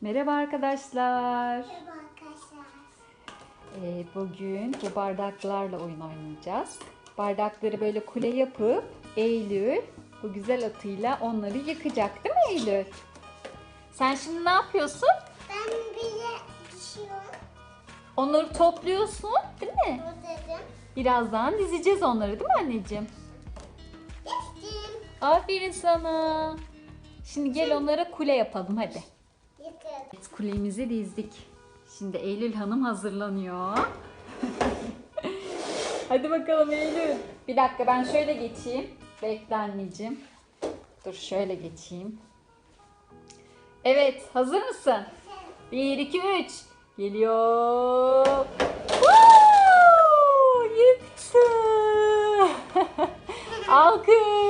Merhaba arkadaşlar. Merhaba arkadaşlar. Ee, bugün bu bardaklarla oyun oynayacağız. Bardakları böyle kule yapıp Eylül bu güzel atıyla onları yıkacak değil mi Eylül? Sen şimdi ne yapıyorsun? Ben bile düşüyorum. Onları topluyorsun değil mi? Dedim. Birazdan dizeceğiz onları değil mi anneciğim? Geçtim. Aferin sana. Şimdi gel onlara kule yapalım hadi. Kulemizi dizdik. Şimdi Eylül Hanım hazırlanıyor. Hadi bakalım Eylül. Bir dakika ben şöyle geçeyim. Bekle anneciğim. Dur şöyle geçeyim. Evet hazır mısın? 1, 2, 3. Geliyor. Woo! Yıktı. Alkış.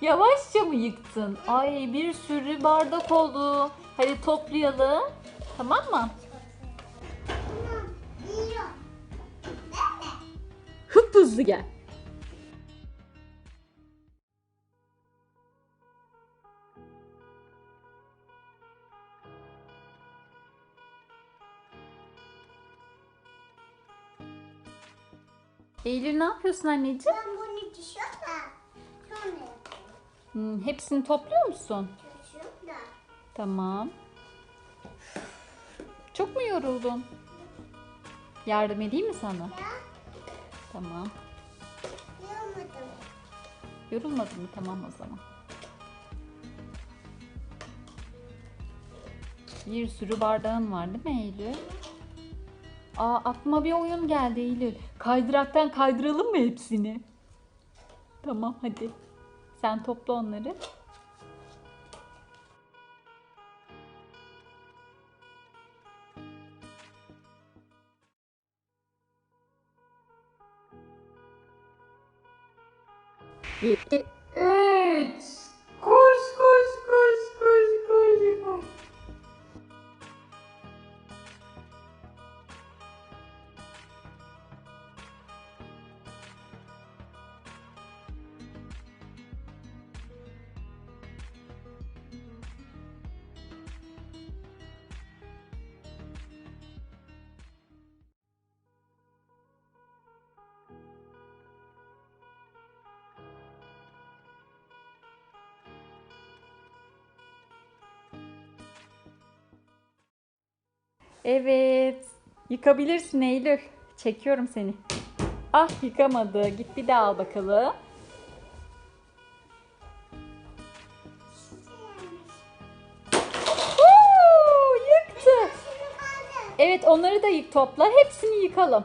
Yavaşça mı yıktın? Ay bir sürü bardak oldu. Hadi toplayalım. Tamam mı? Hıp hızlı gel. Eylül ne yapıyorsun anneciğim? Ben bunu düşüyorum da. Sonra. Hmm, hepsini topluyor musun? Da. Tamam. Çok mu yoruldun? Yardım edeyim mi sana? Ya. Tamam. Yiyemedim. Yorulmadın mı? Tamam o zaman. Bir sürü bardağın var değil mi Eylül? Aa aklıma bir oyun geldi Eylül. Kaydıraktan kaydıralım mı hepsini? Tamam hadi. Sen topla onları. İki, üç. Evet. Yıkabilirsin Eylül. Çekiyorum seni. Ah yıkamadı. Git bir daha al bakalım. Huu, yıktı. Evet onları da yık topla. Hepsini yıkalım.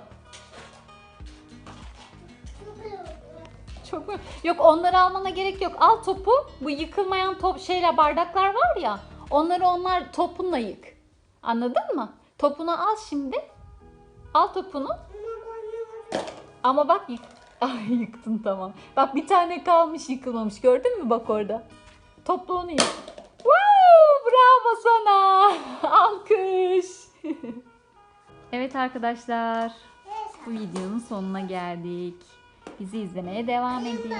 Çok mu? Yok onları almana gerek yok. Al topu. Bu yıkılmayan top şeyler bardaklar var ya. Onları onlar topunla yık. Anladın mı? Topunu al şimdi. Al topunu. Ama bak yık. Ay yıktın tamam. Bak bir tane kalmış yıkılmamış. Gördün mü bak orada. Topla onu yık. Wow, bravo sana. Alkış. evet arkadaşlar. Bu videonun sonuna geldik. Bizi izlemeye devam edin.